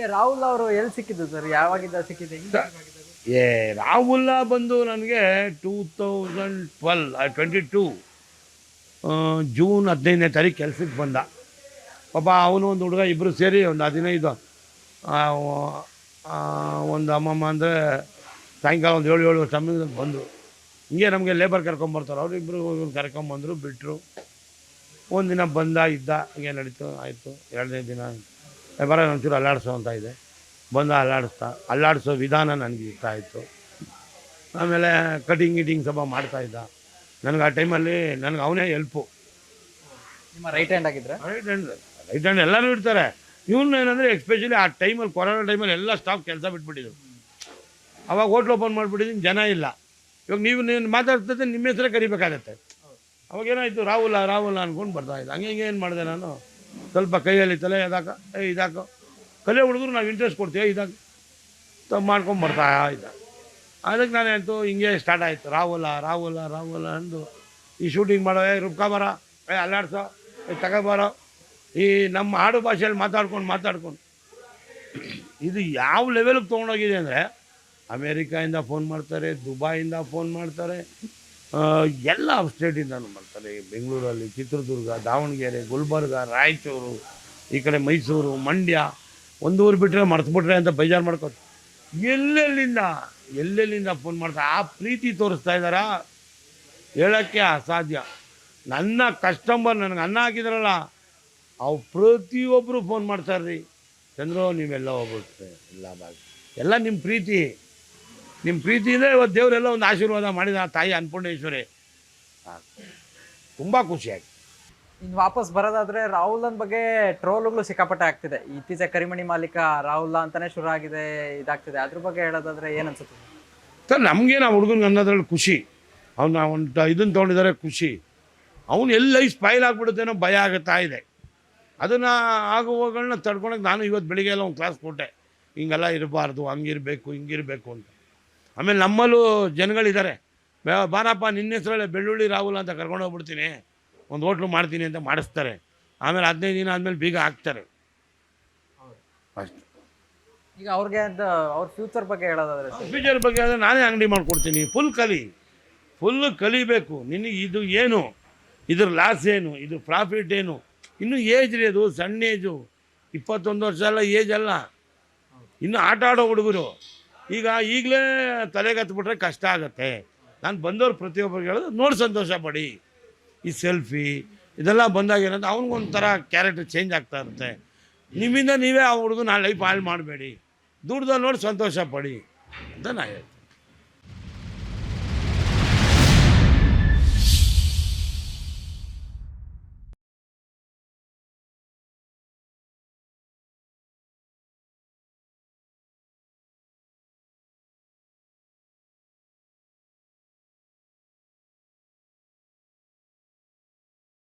ನಿಮಗೆ ರಾಹುಲ್ ಅವರು ಎಲ್ಲಿ ಸಿಕ್ಕಿದ್ದು ಸರ್? ಯಾವಾಗಿಂದ ಸಿಕ್ಕಿದೆ? ಏ ರಾಹುಲ್ ಬಂದು ನನಗೆ two thousand twelve twenty two June ಹದಿನೈದನೇ ತಾರೀಕು ಕೆಲಸಕ್ಕೆ ಬಂದ. ಪಾಪ ಅವನು ಒಂದು ಹುಡುಗ ಇಬ್ಬರು ಸೇರಿ ಒಂದು ಹದಿನೈದು ಒಂದು ಅಮ್ಮಮ್ಮ ಅಂದರೆ ಸಾಯಂಕಾಲ ಒಂದು ಏಳು ಏಳು ಸಮಯದಲ್ಲಿ ಬಂದರು. ಹಿಂಗೆ ನಮಗೆ ಲೇಬರ್ ಕರ್ಕೊಂಬರ್ತಾರೆ ಅವರಿಬ್ಬರು ಕರ್ಕೊಂಬಂದರು ಬಿಟ್ಟರು ಒಂದಿನ ಬಂದ ಇದ್ದ ಹಿಂಗೆ ನಡೀತು ಆಯಿತು. ಎರಡನೇ ದಿನ ಬರ ಒಂಚೂರು ಅಲ್ಲಾಡಿಸೋ ಅಂತ ಇದೆ. ಬಂದು ಅಲ್ಲಾಡಿಸ್ತಾ ಅಲ್ಲಾಡಿಸೋ ವಿಧಾನ ನನಗೆ ಇಷ್ಟ ಆಯಿತು. ಆಮೇಲೆ ಕಟಿಂಗ್ ಗಿಟಿಂಗ್ ಮಾಡ್ತಾ ಮಾಡ್ತಾಯಿದ್ದ ನನಗೆ ಆ ಟೈಮಲ್ಲಿ ನನಗೆ ಅವನೇ ಹೆಲ್ಪು. ನಿಮ್ಮ ರೈಟ್ ಹ್ಯಾಂಡ್ ಆಗಿದ್ರೆ? ರೈಟ್ ಹ್ಯಾಂಡ್ ರೈಟ್ ಹ್ಯಾಂಡ್ ಎಲ್ಲರೂ ಇರ್ತಾರೆ ಇವನು ಏನಂದರೆ ಎಕ್ಸ್ಪೆಷಲಿ ಆ ಟೈಮಲ್ಲಿ ಕೊರೋನಾ ಟೈಮಲ್ಲಿ ಎಲ್ಲ ಸ್ಟಾಫ್ ಕೆಲಸ ಬಿಟ್ಬಿಟ್ಟಿದ್ರು. ಅವಾಗ ಹೋಟ್ಲ್ ಓಪನ್ ಮಾಡಿಬಿಟ್ಟಿದ್ದೀನಿ ಜನ ಇಲ್ಲ. ಇವಾಗ ನೀವು ನೀನು ಮಾತಾಡ್ತಿದ್ದೆ ನಿಮ್ಮ ಹೆಸರೇ ಕರಿಬೇಕಾಗತ್ತೆ. ಅವಾಗ ಏನಾಯಿತು ರಾಹುಲ್ ರಾಹುಲ ಅಂದ್ಕೊಂಡು ಬರ್ತಾ ಇದ್ದೆ. ಹಂಗೆ ಹಿಂಗೆ ಏನು ಮಾಡಿದೆ ನಾನು? ಸ್ವಲ್ಪ ಕೈಯಲ್ಲಿ ತಲೆ ಇದಾಕ, ಏ, ಇದಾಕ. ಕಲೆ ಹುಡುಗರು ನಾವು ಇಂಟ್ರೆಸ್ಟ್ ಕೊಡ್ತೀವಿ ಇದಾಕ. ತಪ್ಪು ಮಾಡ್ಕೊಂಡು ಬರ್ತಾ ಇದ್ದ. ಅದಕ್ಕೆ ನಾನು ಹೇಳ್ತು ಹಿಂಗೆ ಸ್ಟಾರ್ಟ್ ಆಯಿತು. ರಾಹುಲ ರಾಹುಲ ರಾಹುಲ ಅಂದು, ಈ ಶೂಟಿಂಗ್ ಮಾಡೋ, ಏ, ರುಬ್ಕಾ ಬರ, ಏ, ಅಲ್ಲಾಡ್ಸೋ, ಏ ತಗೋಬಾರೋ ಈ ನಮ್ಮ ಆಡು ಭಾಷೆಯಲ್ಲಿ ಮಾತಾಡ್ಕೊಂಡು ಮಾತಾಡ್ಕೊಂಡು. ಇದು ಯಾವ ಲೆವೆಲ್ಗೆ ತೊಗೊಂಡೋಗಿದೆ ಅಂದರೆ, ಅಮೇರಿಕಾಯಿಂದ ಫೋನ್ ಮಾಡ್ತಾರೆ, ದುಬಾಯಿಂದ ಫೋನ್ ಮಾಡ್ತಾರೆ ಎಲ್ಲ ಸ್ಟೇಟಿಂದನೂ ಬರ್ತಾರೆ. ಬೆಂಗಳೂರಲ್ಲಿ ಚಿತ್ರದುರ್ಗ, ದಾವಣಗೆರೆ, ಗುಲ್ಬರ್ಗ, ರಾಯಚೂರು, ಈ ಕಡೆ ಮೈಸೂರು, ಮಂಡ್ಯ. ಒಂದು ಊರು ಬಿಟ್ಟರೆ ಮರ್ತುಬಿಟ್ರೆ ಅಂತ ಬೇಜಾರು ಮಾಡ್ಕೋತ ಎಲ್ಲೆಲ್ಲಿಂದ ಎಲ್ಲೆಲ್ಲಿಂದ ಫೋನ್ ಮಾಡ್ತಾರೆ ಆ ಪ್ರೀತಿ ತೋರಿಸ್ತಾ ಇದ್ದಾರಾ? ಹೇಳೋಕ್ಕೆ ಅಸಾಧ್ಯ. ನನ್ನ ಕಸ್ಟಮರ್ ನನಗೆ ಅನ್ನ ಹಾಕಿದ್ರಲ್ಲ, ಅವು ಪ್ರತಿಯೊಬ್ಬರು ಫೋನ್ ಮಾಡ್ತಾರ್ರಿ ಚಂದ್ರು, ನೀವೆಲ್ಲ ಹೋಗ್ಬಿಟ್ರೆ. ಎಲ್ಲ ಬಾಗಿ ಎಲ್ಲ ನಿಮ್ಮ ಪ್ರೀತಿ. ನಿಮ್ಮ ಪ್ರೀತಿಯಿಂದ ಇವತ್ತು ದೇವರೆಲ್ಲ ಒಂದು ಆಶೀರ್ವಾದ ಮಾಡಿದ ಆ ತಾಯಿ ಅನ್ನಪೂರ್ಣೇಶ್ವರಿ. ತುಂಬ ಖುಷಿಯಾಗಿ. ಇನ್ನು ವಾಪಸ್ ಬರೋದಾದ್ರೆ ರಾಹುಲ್ ಬಗ್ಗೆ ಟ್ರೋಲುಗಳು ಸಿಕ್ಕಾಪಟ್ಟೆ ಆಗ್ತಿದೆ. ಇತ್ತೀಚೆ ಕರಿಮಣಿ ಮಾಲೀಕ ರಾಹುಲ್ ಅಂತಾನೆ ಶುರು ಆಗಿದೆ ಇದಾಗ್ತಿದೆ. ಅದ್ರ ಬಗ್ಗೆ ಹೇಳೋದಾದ್ರೆ ಏನನ್ಸುತ್ತೆ ಅನ್ಸುತ್ತೆ? ಸರ್ ನಮಗೇನು ಆ ಹುಡುಗನ ಅನ್ನೋದ್ರಲ್ಲಿ ಖುಷಿ. ಅವ್ನು ಒಂದು ಇದನ್ನು ತೊಗೊಂಡಿದ್ದಾರೆ ಖುಷಿ. ಅವನು ಎಲ್ಲ ಸ್ಪೈಲ್ ಆಗಿಬಿಡುತ್ತೇನೋ ಭಯ ಆಗುತ್ತಾ ಇದೆ. ಅದನ್ನು ಆಗುವಗಳನ್ನ ತಡ್ಕೊಳಕ್ಕೆ ನಾನು ಇವತ್ತು ಬೆಳಿಗ್ಗೆ ಎಲ್ಲ ಒಂದು ಕ್ಲಾಸ್ ಕೊಟ್ಟೆ. ಹಿಂಗೆಲ್ಲ ಇರಬಾರ್ದು ಹಂಗಿರಬೇಕು ಹಿಂಗಿರಬೇಕು ಅಂತ. ಆಮೇಲೆ ನಮ್ಮಲ್ಲೂ ಜನಗಳಿದ್ದಾರೆ. ಬಾರಪ್ಪ ನಿನ್ನ ಹೆಸರಲ್ಲೇ ಬೆಳ್ಳುಳ್ಳಿ ರಾಹುಲ್ ಅಂತ ಕರ್ಕೊಂಡು ಹೋಗ್ಬಿಡ್ತೀನಿ. ಒಂದು ಹೋಟ್ಲು ಮಾಡ್ತೀನಿ ಅಂತ ಮಾಡಿಸ್ತಾರೆ. ಆಮೇಲೆ ಹದಿನೈದು ದಿನ ಆದಮೇಲೆ ಬೀಗ ಹಾಕ್ತಾರೆ. ಅಷ್ಟು ಈಗ ಅವ್ರಿಗೆ ಅಂತ ಅವ್ರ ಫ್ಯೂಚರ್ ಬಗ್ಗೆ ಹೇಳೋದಾದ್ರೆ ಫ್ಯೂಚರ್ ಬಗ್ಗೆ ಆದರೆ ನಾನೇ ಅಂಗಡಿ ಮಾಡಿಕೊಡ್ತೀನಿ. ಫುಲ್ ಕಲಿ. ಫುಲ್ ಕಲಿಬೇಕು. ನಿನಗೆ ಇದು ಏನು? ಇದ್ರ ಲಾಸ್ ಏನು? ಇದು ಪ್ರಾಫಿಟ್ ಏನು? ಇನ್ನೂ ಏಜ್ ರೀ ಅದು. ಸಣ್ಣ ಏಜು ಇಪ್ಪತ್ತೊಂದು ವರ್ಷ ಅಲ್ಲ ಏಜ್ ಅಲ್ಲ. ಇನ್ನು ಆಟ ಆಡೋ ಹುಡುಗರು. ಈಗ ಈಗಲೇ ತಲೆಗೆ ಹತ್ಬಿಟ್ರೆ ಕಷ್ಟ ಆಗುತ್ತೆ. ನಾನು ಬಂದವ್ರು ಪ್ರತಿಯೊಬ್ಬರಿಗೆ ಹೇಳೋದು ನೋಡಿ ಸಂತೋಷ ಪಡಿ. ಈ ಸೆಲ್ಫಿ, ಇದೆಲ್ಲ ಬಂದಾಗ ಏನಂತ ಅವ್ನಿಗೊಂಥರ ಕ್ಯಾರೆಕ್ಟರ್ ಚೇಂಜ್ ಆಗ್ತಾ ಇರುತ್ತೆ. ನಿಮ್ಮಿಂದ ನೀವೇ ಆ ಹುಡುಗನ ಲೈಫ್ ಹಾಳು ಮಾಡಬೇಡಿ. ದುಡ್ದಲ್ಲಿ ನೋಡಿ ಸಂತೋಷ ಪಡಿ ಅಂತ ನಾನು ಹೇಳ್ತೀನಿ.